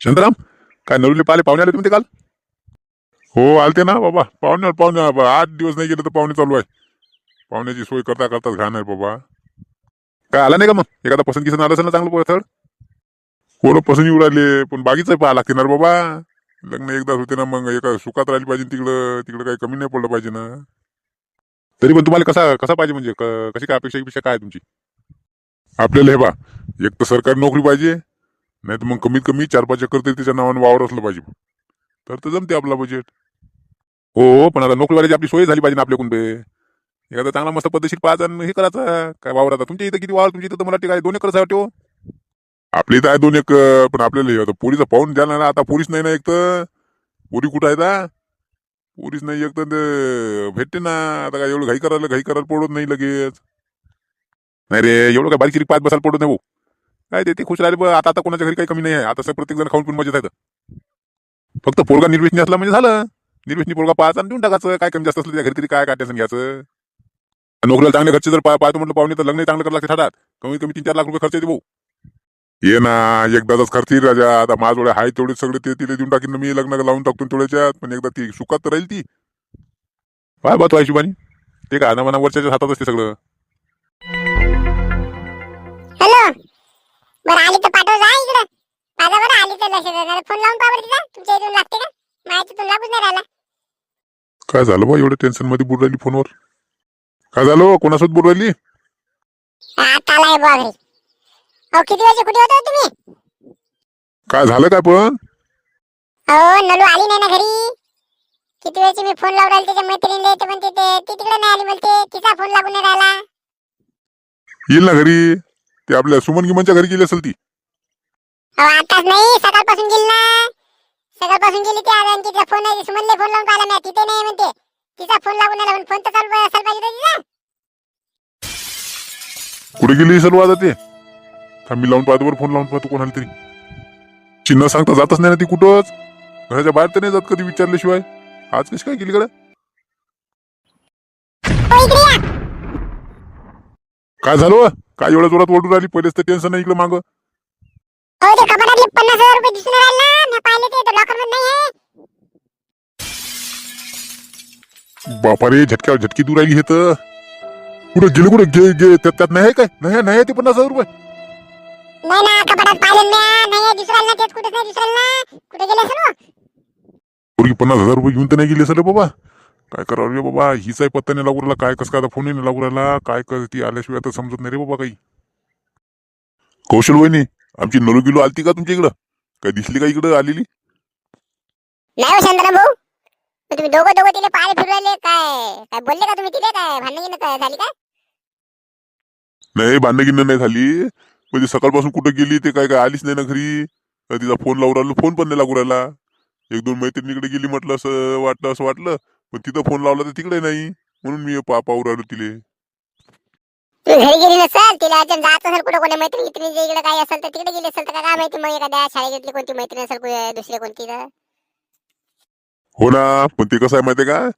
शांताराम काय नवरीले पाले पाहुणे आले तुम्ही ते काल? हो आलते ना बाबा. पाहुणे पाहुणे बाबा. आठ दिवस नाही गेले तर पाहुणे चालू आहे. पाहुण्याची सोय करता करताच घाण आहे बाबा. काय आला नाही का मग? एखादा पसंतीचं आलं असेल ना चांगलं थड? कोण पसंत उडाले पण बागीचं पाहा लागते ना बाबा. लग्न एकदाच होते ना मग. एका सुखात राहिली पाहिजे तिकडं. तिकडं काही कमी नाही पडलं पाहिजे ना. तरी पण तुम्हाला कसा कसा पाहिजे म्हणजे? क- कशी काय अपेक्षा काय तुमची? आपल्याला हे बा एक तर सरकारी नोकरी पाहिजे. नाही तर मग कमीत कमी चार पाच एकर तरी त्याच्या नावानं वावर असलं पाहिजे. तर तर जमते आपला बजेट हो, हो पण आता नोकरीवाल्याची आपली सोय झाली पाहिजे ना आपल्याकडून कुंबे एखादा चांगला मस्त पद्धतशीर पाहायचा आणि हे करायचा काय वावर आता? तुमच्या इथं किती वावर? तुमच्या इथं तर मला वाटते दोन एकर आहे हो. आपली हो इथं आहे दोन एक पण आपल्याला हे आता पाहून द्या ना आता पोरीच नाही ना एक तर. पोरी कुठं आहे का पोरीच नाही एक तर भेटते ना आता काय एवढं घाई करायला घाई करायला पडत नाही लगेच. नाही रे एवढं काय बारीक चिरीक पाच बसायला पडत नाही भाऊ काय ते ते खुश राहिले बा आता आता कोणाच्या घरी काही कमी नाही आहे. आता प्रत्येक जण खाऊन पिऊन मजेत आहे फक्त पोरगा निर्वेशनी असला म्हणजे झालं. निर्वेशनी पोरगा पाहायचा आणि देऊन टाकायचं. काय कमी जास्त असलं त्या घरी तरी काय काटायचं घ्यायचं? नोकरीला चांगल्या घरचे जर पाहतो म्हटलं पाहुणे तर लग्न चांगलं करायला लागते ठाटात. कमीत कमी तीन चार लाख रुपये खर्च येते भाऊ. ये ना एकदाच खर्च येईल राजा. आता माझोळे हाय तेवढे सगळे ते तिथे देऊन टाकीन मी लग्न लावून टाकतो तेवढ्याच्यात पण एकदा ती सुखात तर राहील ती. काय बात हिशोबानी ते काय ना मना वरच्याच्या हातात असते सगळं. बरं आली तर पाठव जा इकडं. माझा बरं आली तर लक्ष देणार फोन लावून पहा बरं तिथं. तुमच्या इथून लागते का? माझ्या तिथून लागूच नाही राहिला. काय झालं बा एवढं टेन्शनमध्ये बोल राहिली फोनवर? काय झालं? हो? कोणासोबत बोल राहिली? आता आलाय बुवा घरी. अहो किती वाजता कुठे होता हो तुम्ही? काय झालं काय पण? अहो नलू आली नाही ना घरी. किती वेळची मी फोन लावून राहिली त्याच्या मैत्रिणीला येते पण ते ती तिकडे नाही आली बोलते तिचा फोन लागून नाही राहिला. येईल ना घरी? ते आपल्या सुमन गिमनच्या घरी गेली असेल ती. अहो आताच नाही सकाळपासून गेली ना. सकाळपासून गेली ती आणि तिचा फोन आहे सुमनले फोन लावून पाहिला मी तिथे नाही म्हणते. तिचा फोन लागून नाही राहिला. पण फोन तर चालू असायला पाहिजे होता तिचा. कुठे गेली सर्व आता ते? थांब मी लावून पाहतो बरं फोन लावून पाहतो कोणाला तरी. चिन्ह सांगता जातच नाही ना ती कुठंच. घराच्या बाहेर तर नाही जात कधी विचारल्याशिवाय. आज कशी काय गेली कडे हो इकडे या. काय झालं हो? काय एवढ्या जोरात ओढून राहिली? पहिलेच तर टेन्शन नाही इकडे मागं. हो ते कपाटातले पन्नास हजार रुपये दिसून राहिला. ना पाहिले ते लॉकरमध्ये नाही आहे बापा रे झटक्यावर झटकी दूर राहिली हे तर. कुठे गेले कुठे गे गे त्यात त्यात नाही आहे काय? नाही आहे, नाही आहे ते पन्नास हजार रुपये. नाही ना कपाटात पाहिलं म्या नाही आहे, दिसून राहिलं ना तेच कुठेच नाही दिसून राहिलं. ना कुठे गेले सर्व पोरगी पन्नास हजार रुपये घेऊन तर नाही गेली असेल रे बाबा. काय करावं रे बाबा? हिचाही पत्ता नाही लागू राहिला. काय कसं काय फोनही नाही लागू राहिला? काय कर ती आल्याशिवाय आता समजत नाही रे बाबा काही. कौशल वहिनी आमची नलू गिलो आलती का तुमच्या इकडं? काय दिसली का इकडं आलेली? नाही हो शांताराम भाऊ. मग तुम्ही दोघं दोघं तिला पाहायला फिरू राहिले काय? काय बोलले का तुम्ही तिथे काय भांडण काय झाली काय? नाही नाही झाली. म्हणजे सकाळपासून कुठं गेली ते काय काय आलीच नाही ना घरी? तर तिचा फोन लावून राहिलो फोन पण नाही लागू राहिला. एक दोन मैत्रिणीकडे गेली म्हटलं असं वाटलं असं वाटलं. पण तिथं फोन लावला तर तिकडे नाही. म्हणून मी पा पाहू राहिलो तिले. तुम्ही घरी गेली नसेल? तिला अचानक जात असेल कुठे कोणी? मैत्रिणी मैत्रिणीच्या इकडे काय असेल तर तिकडे गेली असेल तर काय माहिती मग एखाद्या शाळेतली कोणती मैत्रीण असेल कुठे दुसरी कोणती तर? हो ना पण ते कसं आहे माहितीये का?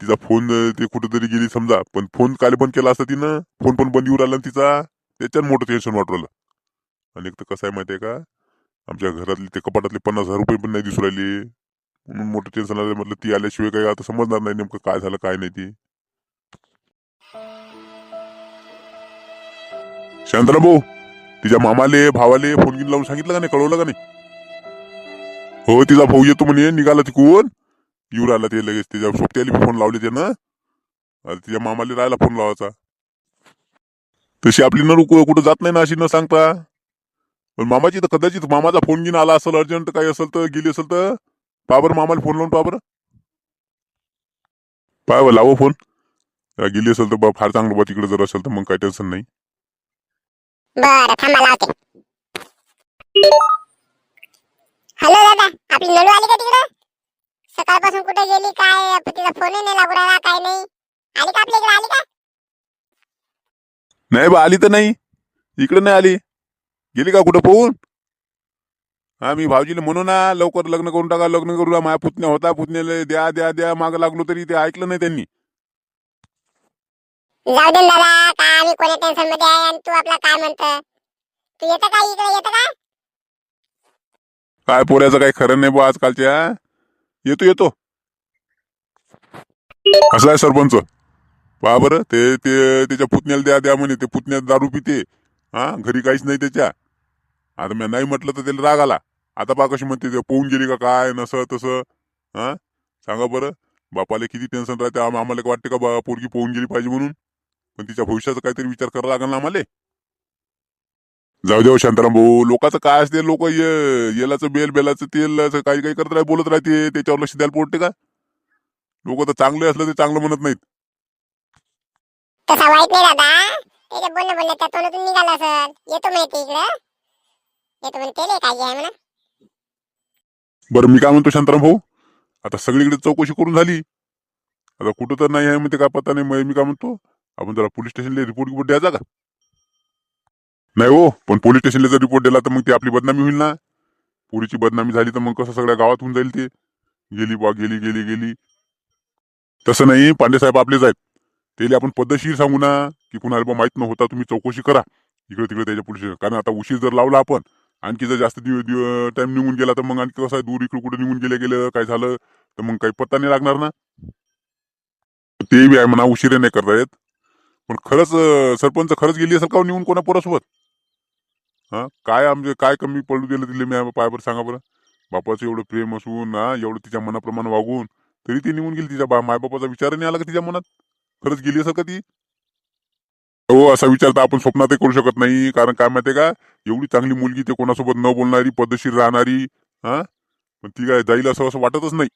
तिचा फोन अं, ते कुठेतरी गेली समजा पण फोन काल बंद केला असता तिनं फोन पण बंद येऊ राहिला ना तिचा त्याच्यात मोठं टेन्शन वाटू राहिलं आणि एक तर कसं आहे माहितीये का? आमच्या घरातले ते कपाटातले पन्नास हजार रुपये पण नाही दिसू राहिले. म्हणून मोठं टेन्शन आलं म्हटलं ती आल्याशिवाय काही आता समजणार नाही नेमकं काय झालं काय नाही ती. शांतरा भाऊ तिच्या मामाले भावाले फोन घेऊन लावून सांगितलं का नाही? कळवलं का नाही? हो तिचा भाऊ येतो म्हणे निघाला तिकून येऊ राहिला ते लगेच तिच्या सोबत्याला फोन लावले ते ना तिच्या मामाले राहायला फोन लावायचा. तशी आपली न कुठं जात नाही ना अशी न सांगता. पण मामाची तर कदाचित मामाचा फोन घेऊन आला असेल अर्जंट काही असेल तर गेली असेल तर. पहा बरं मामाला फोन लावून पहा बरं बरं लावो फोन गेली असेल तर फार चांगलं बा तिकडे जर असेल तर मग काही टेन्शन नाही. बरं थांबा लावते. हॅलो दादा. आपली नळू आली का तिकडं? सकाळपासून कुठे गेली काय? तिचा फोनही नाही लागू राहिला काय नाही. आली का आपल्या इकडे? आली का? नाही बा आली तर नाही. इकडे नाही आली. गेली का कुठं पोहून? हा मी भाऊजीला म्हणू ना लवकर लग्न करून टाका लग्न करू माझ्या पुतण्या होता पुतण्याला द्या द्या द्या मागं लागलो तरी ते ऐकलं नाही त्यांनी. जाऊ दे ना दादा काय आम्ही कोण्या टेन्शनमध्ये आहे आणि तू आपला काय म्हणत तू येतं का इकडे येतं का? काय पोऱ्याचं काही खरं नाही बा आजकालच्या. येतो येतो. असं आहे सरपंच? पहा बरं ते ते त्याच्या पुतण्याला द्या द्या म्हणे. ते पुतण्यात दारू पिते. हा घरी काहीच नाही त्याच्या. आता मी नाही म्हटलं तर त्याला राग आला. आता बा कशी म्हणते ते पोहून गेली का काय नसं तसं. हा? सांगा बरं. बापाला किती टेन्शन राहते आम्हाला काय वाटते का बा पोरगी पोहून गेली पाहिजे म्हणून? पण तिच्या भविष्याचा काहीतरी विचार करावा लागेल ना आम्हाला. जाऊ देऊ हो शांताराम भाऊ लोकांचं काय असते लोक येलाचं बेल बेलाचं तेल असं काही काही करत राहते बोलत राहते त्याच्यावर लक्ष द्यायला पोटते का? लोक तर चांगले असलं ते चांगलं म्हणत नाहीत. तसा वाईट नाही दादा. त्याच्या बोलणं बोलणं त्या तोंडातून निघाला सर येतो माहिती इकडं. येतो म्हणे काय आहे म्हणा. बरं मी काय म्हणतो शांताराम भाऊ? आता सगळीकडे चौकशी करून झाली. आता कुठं तर नाही आहे म्हणते काय पत्ता नाही मग मी काय म्हणतो? आपण जरा पोलीस स्टेशनला रिपोर्ट गिपोर्ट द्यायचा का? नाही हो पण पोलीस स्टेशनला जर रिपोर्ट दिला तर मग ती आपली बदनामी होईल ना. पुरीची बदनामी झाली तर मग कसं सगळ्या गावात होऊन जाईल ते. गेली बा गेली गेली गेली. तसं नाही पांडे साहेब आपलेच आहेत. त्याला आपण पद्धतशीर सांगू ना की कुणाला बा माहीत न होता तुम्ही चौकशी करा. इकडे तिकडे त्याच्या पोलीस कारण आता उशीर जर लावला आपण आणखी जर जास्त दिवस टाइम निघून गेला तर मग आणखी कसं आहे? दूर इकडे कुठे निघून गेलं गेलं काय झालं? तर मग काही पत्ता नाही लागणार ना? ते बी आहे म्हणा उशिरे नाही करता येत. पण खरंच सरपंच खरंच गेली असेल का हो निघून कोणा पोरासोबत हा? काय आमचे काय कमी पडू दिलं दिले मी पायावर बरं सांगा बरं. बापाचं एवढं प्रेम असून हा एवढं तिच्या मनाप्रमाणे वागून तरी ती निघून गेली. तिच्या बा मायबापाचा विचार नाही आला का तिच्या मनात? खरंच गेली असेल का ती? हो असा विचार तर आपण स्वप्नातही करू शकत नाही. कारण काय माहितीये का? एवढी चांगली मुलगी ते कोणासोबत न बोलणारी पद्धतशीर राहणारी हा? पण ती काय जाईल असं असं वाटतच नाही.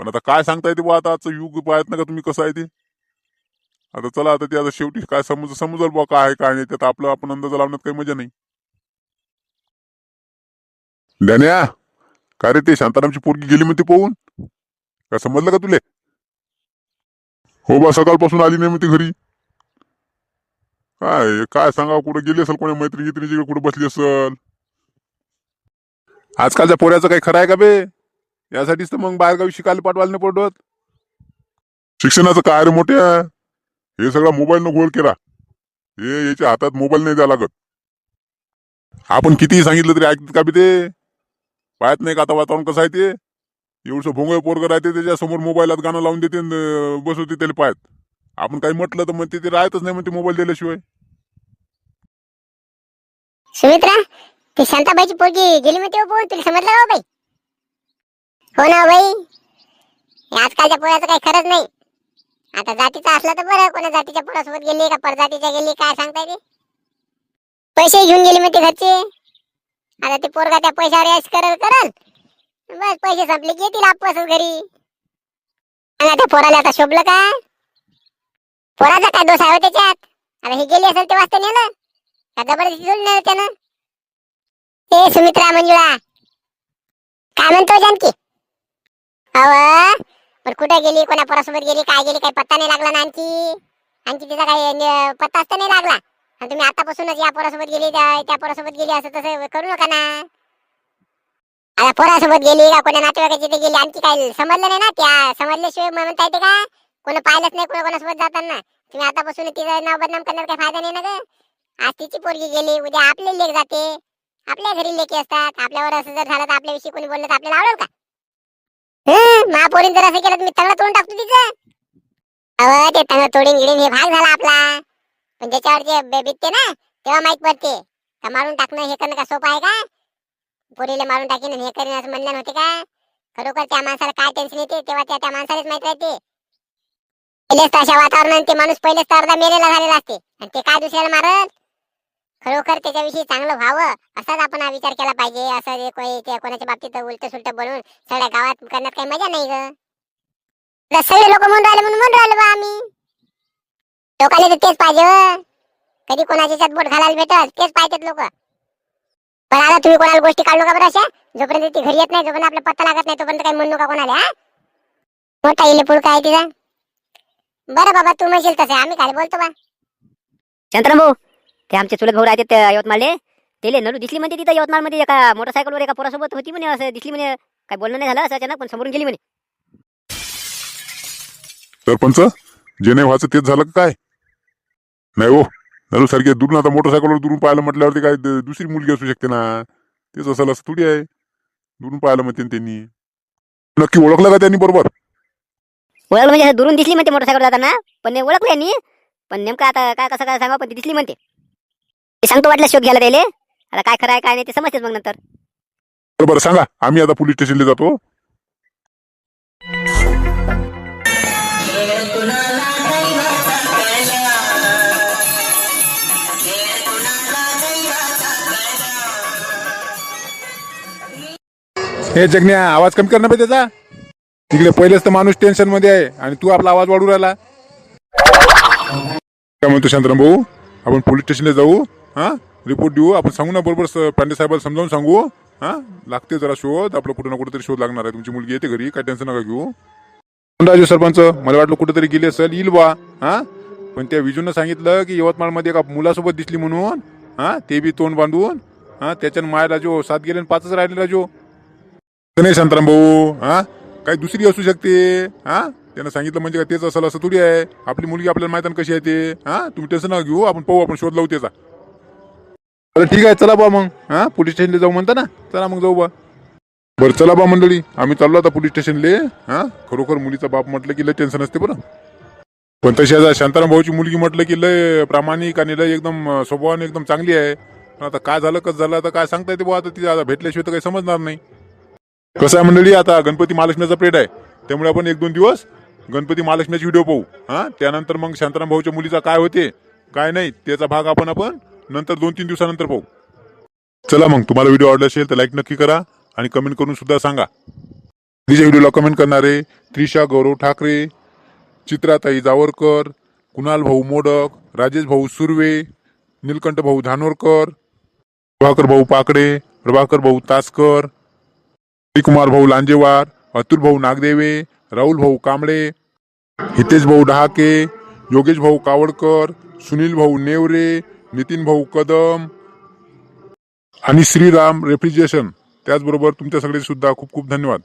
पण आता काय सांगता येते बुवा? आता आजचं युग पाहत ना का तुम्ही कसं आहे ते? आता चला आता ते आता शेवटी काय समज समजल बा काय आहे काय नाही त्यात आपलं आपण अंदाज लावण्यात काही मजा नाही. धन्या काय रे ते? शांतारामची पोरगी गेली म्हणते पोहून? काय समजलं का तुले? हो बा सकाळपासून आली नाही म्हणते घरी. काय काय सांगा कुठं गेली असेल कोणी मैत्री गित्रीची कुठं बसली असेल? आजकालच्या पोऱ्याचं काही खरं आहे का बे? यासाठीच तर मग बाहेरगावी शिकायला पाठवायला नाही पडत शिक्षणाचं काय रे मोठ्या हे सगळं मोबाईलनं गोल केला. हे याच्या हातात मोबाईल नाही द्या लागत. आपण कितीही सांगितलं तरी ऐकतात का बी ते? पाहत नाही का आता वातावरण कसं आहे ते? एवढं भोंगळ पोरग राहते त्याच्यासमोर मोबाईलात गाणं लावून देते बसवते त्याला पाहत. आपण काही म्हटलं तर म्हणते ते राहतच नाही म्हणते मोबाईल दिल्याशिवाय. सुमित्रा ती शांताबाईची पोरगी गेली मी तेव्हा हो पोहून तुला समजलं का हो बाई हो ना हो बाई आजकालच्या पोराचं काही खरंच नाही. आता जातीचा असला तर बरं कोणा जातीच्या पोरासोबत गेली का परजातीच्या गेली काय सांगता येते पैसे घेऊन गेली ते घरचे. आता ते पोरगा त्या पैशावर यश करल करल. बस पैसे संपले की येतील आपसच घरी. आणि आता पोराला आता शोभलं का पोराचा काय दोष आहे हो त्याच्यात? आता हे गेली असेल ते वाजता नेलं. जबरदस्ती सोडून त्यानं? ए सुमित्रा मंजुळा. काय म्हणतो जानकी अव पण कुठे गेली? कोणा पोरासोबत गेली? काय गेली? काही पत्ता नाही लागला ना आणखी. आणखी तिचा काही पत्ता असता नाही लागला. आणि तुम्ही आतापासूनच या पोरासोबत गेली त्या पोरासोबत गेली असं तसं करू नका ना. आता पोरासोबत गेली का कोणा नातेवाईकाची तिथे गेली? आणखी काय समजलं नाही ना? त्या समजल्याशिवाय म्हणता येते का? कोणी पाहिलंच नाही कोणा कोणासोबत जाताना. तुम्ही आतापासून तिचं नाव बदनाम करण्यात काही फायदा नाही ना ग? आज तिची पोरगी गेली उद्या आपले लेख जाते. आपल्या घरी लेखी असतात. आपल्यावर असं जर झालं तर आपल्याविषयी कोणी बोललं तर आपल्याला आवडेल का? हं, महापोरीन जर असं केलं तर मी तंगडा तोडून टाकतो तिचं. अव ते तंगड तोडून गिडीन हे भाग झाला आपला. पण ज्याच्यावर जे बे- ना तेव्हा माहीत पडते. का मारून टाकणं हे करणं का सोपं आहे का? पोरीला मारून टाकीन हे करीन असं म्हणणं नव्हते का? खरोखर त्या माणसाला काय टेन्शन येते? तेव्हा त्या त्या माणसालाच माहीत राहते. पहिलेच अशा वातावरणात ते माणूस पहिलेच तर अर्धा मेलेला झालेला असते. आणि ते काय दुसऱ्याला मारत? खरोखर त्याच्याविषयी चांगलं व्हावं असाच आपण हा विचार केला पाहिजे. असं जे कोणी कोणाच्या बाबतीत उलट सुलट बोलून सगळ्या गावात करण्यात काही मजा नाही ग. सगळे लोक म्हणून राहिले म्हणून म्हणून राहिलो बा आम्ही. लोकांना तर तेच पाहिजे कधी कोणाच्या याच्यात बोट घालायला भेटत तेच पाहिजेत लोक. पण आता तुम्ही कोणाला गोष्टी काढू का बरं अशा. जोपर्यंत ती घरी येत नाही जोपर्यंत आपला पत्ता लागत नाही तोपर्यंत काही म्हणू का कोणाला हा? मोठा इले पुढ काय तिचा? बरं बाबा तू म्हणशील तसं आम्ही काय बोलतो बा. चंद्रभाऊ ते आमचे चुलत भाऊ राहते यवतमाळले. तेले नलू दिसली म्हणते तिथं यवतमाळमध्ये एका मोटरसायकलवर एका पोरासोबत होती म्हणे असं दिसली म्हणे. काय बोलणं नाही झालं असं अचानक पण समोरून गेली म्हणे. सरपंच जे नाही व्हायचं तेच झालं का काय? नाही हो नरू सारखे दुरून आता मोटरसायकलवर दुरून पाहायला म्हटल्यावरती काय द- दुसरी मुलगी असू शकते ना? तेच असेल असं थोडी आहे. दुरून पाहिलं म्हणते त्यांनी. नक्की ओळखलं का त्यांनी बरोबर? ओळखलं म्हणजे असं दुरून दिसली म्हणते मोटरसायकल जाताना पण नाही ओळखलं यांनी. पण नेमकं आता काय कसं काय सांगा पण ती दिसली म्हणते. ते सांगतो वाटलं शोक घ्यायला त्याले. आता काय खरं आहे काय नाही ते समजतेच मग नंतर. बरं बरं सांगा. आम्ही आता पोलीस स्टेशनला जातो. हे जगण्या आवाज कमी करणं पाहिजे त्याचा. तिकडे पहिलेच तर माणूस टेन्शनमध्ये आहे आणि तू आपला आवाज वाढू राहिला. काय म्हणतो शांतराम भाऊ? आपण पोलीस स्टेशनला जाऊ. हा? रिपोर्ट देऊ? आपण सांगू ना बरोबर पांडे साहेबाला समजावून सांगू हो? हा? लागते जरा शोध. आपलं कुठं ना कुठेतरी शोध लागणार आहे. तुमची मुलगी येते घरी काय टेन्शन नका घेऊ. राजू सरपंच मला वाटलं कुठेतरी गेली असेल येईल बा. हा? पण त्या विजूनं सांगितलं की यवतमाळमध्ये एका मुलासोबत दिसली म्हणून हा? ते बी तोंड बांधून हा? त्याच्यानं माय राजू सात गेले आणि पाचच राहिले राजू. असं नाही शांताराम भाऊ हा? काही दुसरी असू शकते हा? त्यानं सांगितलं म्हणजे काय तेच असेल असं थोडी आहे. आपली मुलगी आपल्याला माहिती कशी आहे ते हा? तुम्ही टेन्शन नका घेऊ. आपण पाहू आपण शोध लावू त्याचा. अरे ठीक आहे चला बा मग. हा? पोलीस स्टेशनला जाऊ म्हणता ना? चला मग जाऊ बा बरं चला बा मंडळी. आम्ही चाललो आता पोलीस स्टेशनले हा? खरोखर मुलीचा बाप म्हटलं की लय टेन्शन असते बरं. पण तशी आता शांताराम भाऊची मुलगी म्हटलं की लय प्रामाणिक आणि लय एकदम स्वभावाने एकदम चांगली आहे. पण आता काय झालं कसं झालं आता काय सांगता येते बुवा? आता तिथे आता भेटल्याशिवाय तर काही समजणार नाही. कसं आहे मंडळी आता गणपती महालक्ष्मीचा प्रेड आहे. त्यामुळे आपण एक दोन दिवस गणपती महालक्ष्मीची व्हिडिओ पाहू. हा? त्यानंतर मग शांताराम भाऊच्या मुलीचा काय होते काय नाही त्याचा भाग आपण आपण नंतर दोन तीन दिवसानंतर पाहू. चला मग तुम्हाला व्हिडिओ आवडला असेल तर लाईक नक्की करा आणि कमेंट करून सुद्धा सांगा. तिच्या व्हिडिओला कमेंट करणारे त्रिशा गौरव ठाकरे चित्राताई जावरकर कुणाल भाऊ मोडक राजेश भाऊ सुर्वे नीलकंठ भाऊ धानोरकर प्रभाकर भाऊ पाकडे प्रभाकर भाऊ तासकर कुमार भाऊ लांजेवार अतुल भाऊ नागदेवे राहुल भाऊ कांबळे हितेश भाऊ डहाके योगेश भाऊ कावडकर सुनील भाऊ नेवरे नितीन भाऊ कदम आणि श्रीराम रेफ्रिजरेशन. त्याचबरोबर तुमच्या सगळे सुद्धा खूप खूप धन्यवाद.